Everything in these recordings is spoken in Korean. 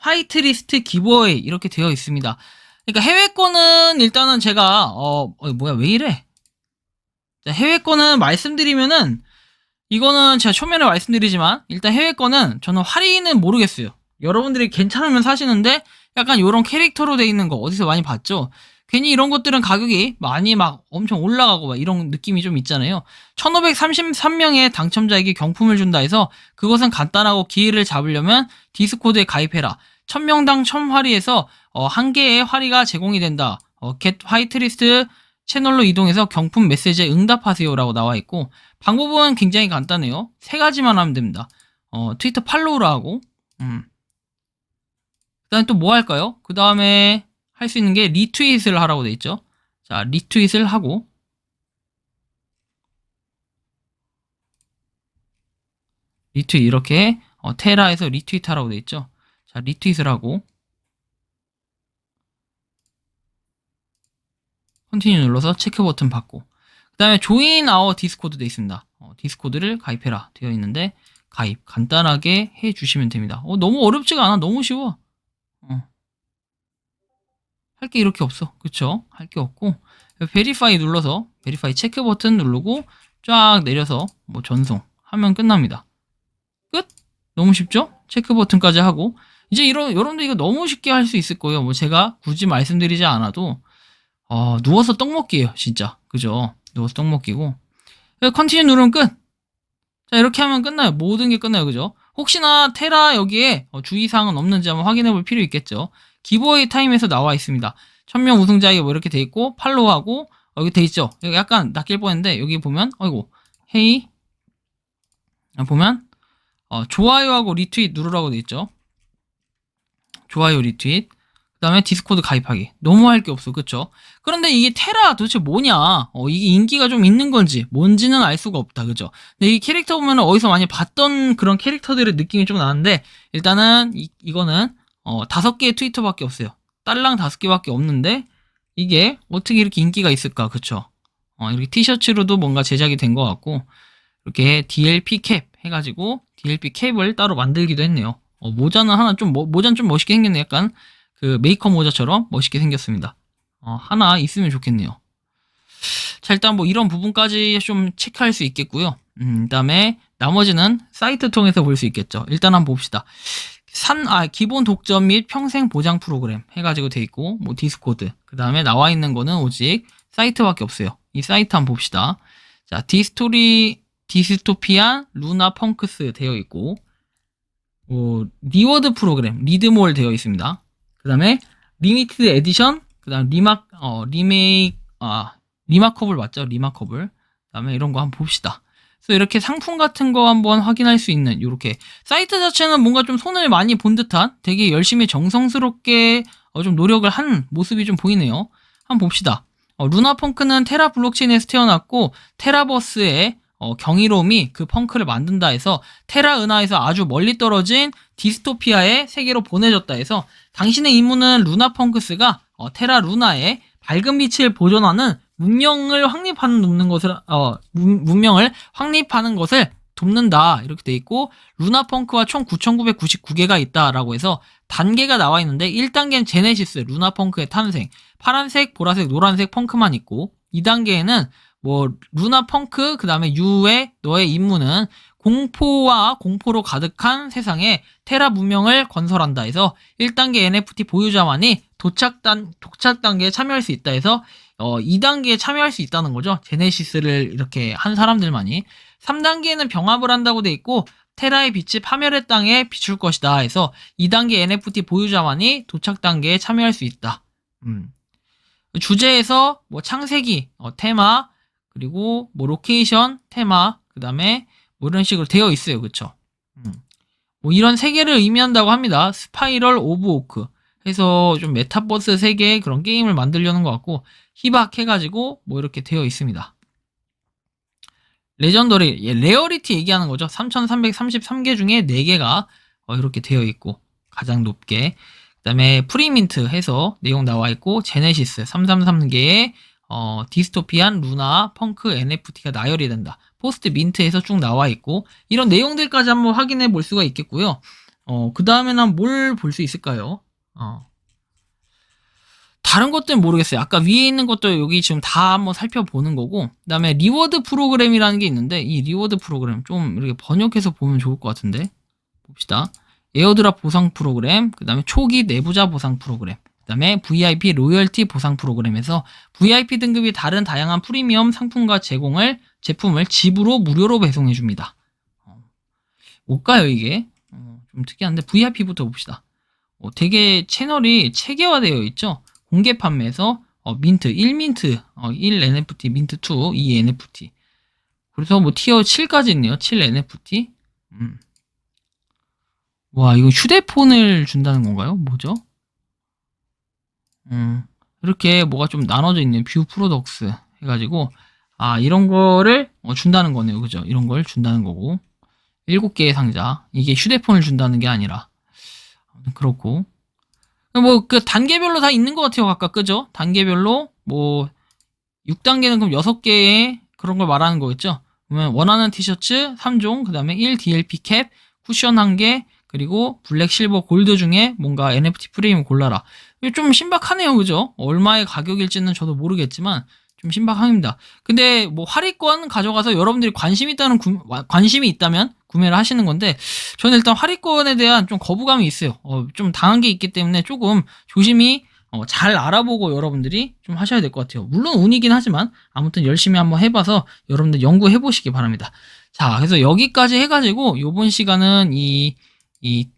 화이트리스트, 기버웨이 이렇게 되어 있습니다. 그러니까 해외권은 일단은 제가 어, 어 뭐야 왜 이래? 자, 해외권은 말씀드리면은 이거는 제가 초면에 말씀드리지만 일단 해외권은 저는 할인은 모르겠어요. 여러분들이 괜찮으면 사시는데 약간 이런 캐릭터로 돼 있는 거 어디서 많이 봤죠? 괜히 이런 것들은 가격이 많이 막 엄청 올라가고 막 이런 느낌이 좀 있잖아요. 1533명의 당첨자에게 경품을 준다 해서 그것은 간단하고 기회를 잡으려면 디스코드에 가입해라. 1000명당 1000화리에서 어, 한 개의 화리가 제공이 된다. 어, 겟 화이트리스트 채널로 이동해서 경품 메시지에 응답하세요라고 나와 있고 방법은 굉장히 간단해요. 세 가지만 하면 됩니다. 어, 트위터 팔로우를 하고 음. 그다음에 또 뭐 할까요? 그 다음에 할 수 있는 게 리트윗을 하라고 돼 있죠. 자, 리트윗을 하고 리트윗 이렇게 어, 테라에서 리트윗 하라고 돼 있죠. 자, 리트윗을 하고 컨티뉴 눌러서 체크 버튼 받고 그 다음에 조인 아워 디스코드 돼 있습니다. 어, 디스코드를 가입해라 되어 있는데 가입 간단하게 해 주시면 됩니다. 어, 너무 어렵지가 않아. 너무 쉬워. 어. 할게 이렇게 없어. 그쵸? 할 게 없고 베리파이 눌러서 베리파이 체크 버튼 누르고 쫙 내려서 뭐 전송 하면 끝납니다. 끝? 너무 쉽죠? 체크 버튼까지 하고 이제 이런 여러분들 이거 너무 쉽게 할 수 있을 거예요. 뭐 제가 굳이 말씀드리지 않아도 어, 누워서 떡 먹기예요, 진짜. 그죠? 누워서 떡 먹기고. 컨티뉴 누르면 끝. 자, 이렇게 하면 끝나요. 모든 게 끝나요. 그죠? 혹시나 테라 여기에 어, 주의사항은 없는지 한번 확인해 볼 필요 있겠죠. 기보웨이 타임에서 나와 있습니다. 천명 우승자에게 뭐 이렇게 돼 있고, 팔로우하고, 어, 여기 돼 있죠. 여기 약간 낚일 뻔했는데, 여기 보면, 어이구, 헤이. 아, 보면, 어, 좋아요하고 리트윗 누르라고 돼 있죠. 좋아요 리트윗. 그 다음에 디스코드 가입하기. 너무 할 게 없어. 그쵸? 그런데 이게 테라 도대체 뭐냐? 어, 이게 인기가 좀 있는 건지, 뭔지는 알 수가 없다. 그죠? 근데 이 캐릭터 보면 어디서 많이 봤던 그런 캐릭터들의 느낌이 좀 나는데, 일단은 이, 이거는, 어, 다섯 개의 트위터밖에 없어요. 딸랑 다섯 개밖에 없는데, 이게 어떻게 이렇게 인기가 있을까? 그쵸? 어, 이렇게 티셔츠로도 뭔가 제작이 된 것 같고, 이렇게 DLP 캡 해가지고, DLP 캡을 따로 만들기도 했네요. 어, 모자는 하나 좀, 모, 모자는 좀 멋있게 생겼네. 약간, 그 메이커 모자처럼 멋있게 생겼습니다. 어, 하나 있으면 좋겠네요. 자, 일단 뭐 이런 부분까지 좀 체크할 수 있겠고요. 음, 그다음에 나머지는 사이트 통해서 볼 수 있겠죠. 일단 한번 봅시다. 산, 아, 기본 독점 및 평생 보장 프로그램 해가지고 돼 있고, 뭐 디스코드. 그 다음에 나와 있는 거는 오직 사이트밖에 없어요. 이 사이트 한번 봅시다. 자, 디스토리, 디스토피안, 루나 펑크스 되어 있고, 뭐, 리워드 프로그램, 리드몰 되어 있습니다. 그 다음에 리미티드 에디션, 그 다음 리마, 어, 리메이크, 아, 리마커블 맞죠? 리마커블. 그 다음에 이런 거 한번 봅시다. 그래서 이렇게 상품 같은 거 한번 확인할 수 있는, 요렇게. 사이트 자체는 뭔가 좀 손을 많이 본 듯한 되게 열심히 정성스럽게 어, 좀 노력을 한 모습이 좀 보이네요. 한번 봅시다. 어, 루나 펑크는 테라 블록체인에서 태어났고, 테라버스의 어, 경이로움이 그 펑크를 만든다 해서 테라 은하에서 아주 멀리 떨어진 디스토피아의 세계로 보내졌다 해서 당신의 임무는 루나 펑크스가 어, 테라 루나의 밝은 빛을 보존하는 문명을 확립하는 돕는 것을 어, 문, 문명을 확립하는 것을 돕는다. 이렇게 돼 있고 루나 펑크와 총 9,999개가 있다라고 해서 단계가 나와 있는데 1단계는 제네시스 루나 펑크의 탄생 파란색 보라색 노란색 펑크만 있고 2단계에는 뭐 루나 펑크 그다음에 유의 너의 임무는 공포와 공포로 가득한 세상에 테라 문명을 건설한다 해서 1단계 NFT 보유자만이 도착 단 도착 단계에 참여할 수 있다 해서 어 2단계에 참여할 수 있다는 거죠. 제네시스를 이렇게 한 사람들만이 3단계에는 병합을 한다고 돼 있고 테라의 빛이 파멸의 땅에 비출 것이다 해서 2단계 NFT 보유자만이 도착 단계에 참여할 수 있다. 음. 주제에서 뭐 창세기, 어, 테마, 그리고 뭐 로케이션, 테마, 그 다음에 뭐 이런 식으로 되어 있어요. 그쵸? 음. 뭐 이런 세 개를 의미한다고 합니다. 스파이럴 오브 오크. 해서 좀 메타버스 세계의 그런 게임을 만들려는 것 같고 희박 해가지고 뭐 이렇게 되어 있습니다. 레전더리, 예, 레어리티 얘기하는 거죠. 3333개 중에 4개가 어, 이렇게 되어 있고 가장 높게 그 다음에 프리민트 해서 내용 나와 있고 제네시스 333개의 어, 디스토피안, 루나, 펑크, NFT가 나열이 된다. 포스트 민트에서 쭉 나와 있고 이런 내용들까지 한번 확인해 볼 수가 있겠고요. 어, 그 다음에는 뭘 볼 수 있을까요? 어. 다른 것들은 모르겠어요. 아까 위에 있는 것도 여기 지금 다 한번 살펴보는 거고, 그 다음에 리워드 프로그램이라는 게 있는데, 이 리워드 프로그램 좀 이렇게 번역해서 보면 좋을 것 같은데, 봅시다. 에어드랍 보상 프로그램, 그 다음에 초기 내부자 보상 프로그램, 그 다음에 VIP 로열티 보상 프로그램에서 VIP 등급이 다른 다양한 프리미엄 상품과 제공을, 제품을 집으로 무료로 배송해 줍니다. 어, 뭘까요, 이게? 어, 좀 특이한데, VIP부터 봅시다. 어, 되게 채널이 체계화되어 있죠? 공개 판매에서 어, 민트 1민트 어, 1 NFT 민트 2 2 NFT 그래서 뭐 티어 7까지 있네요 7 NFT 음. 와 이거 휴대폰을 준다는 건가요 뭐죠 음 이렇게 뭐가 좀 나눠져 있네요 뷰 프로덕스 해가지고 아 이런 거를 어, 준다는 거네요. 그죠? 이런 걸 준다는 거고. 7개의 상자. 이게 휴대폰을 준다는 게 아니라. 그렇고. 뭐 그 단계별로 다 있는 것 같아요 각각 그죠? 단계별로 뭐 6단계는 그럼 6개의 그런 걸 말하는 거겠죠? 그러면 원하는 티셔츠 3종 그 다음에 1 DLP 캡 쿠션 1개 그리고 블랙 실버 골드 중에 뭔가 NFT 프레임 골라라 이게 좀 신박하네요 그죠 얼마의 가격일지는 저도 모르겠지만 좀 신박합니다 근데 뭐 할인권 가져가서 여러분들이 관심 있다는 구- 관심이 있다면 구매를 하시는 건데 저는 일단 할인권에 대한 좀 거부감이 있어요. 어, 좀 당한 게 있기 때문에 조금 조심히 어, 잘 알아보고 여러분들이 좀 하셔야 될 것 같아요. 물론 운이긴 하지만 아무튼 열심히 한번 해봐서 여러분들 연구해 보시기 바랍니다. 자, 그래서 여기까지 해가지고 이번 시간은 이, 이,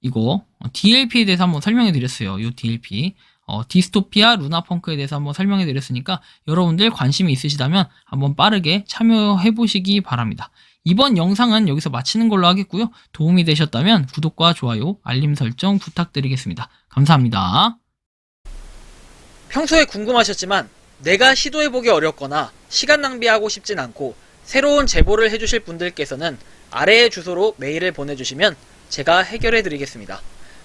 이거 어, DLP에 대해서 한번 설명해 드렸어요. 이 DLP. 어, 디스토피아 루나펑크에 대해서 한번 설명해 드렸으니까 여러분들 관심이 있으시다면 한번 빠르게 참여해 보시기 바랍니다. 이번 영상은 여기서 마치는 걸로 하겠고요. 도움이 되셨다면 구독과 좋아요, 알림 설정 부탁드리겠습니다. 감사합니다. 평소에 궁금하셨지만 내가 시도해보기 어렵거나 시간 낭비하고 싶진 않고 새로운 제보를 해주실 분들께서는 아래의 주소로 메일을 보내주시면 제가 해결해드리겠습니다.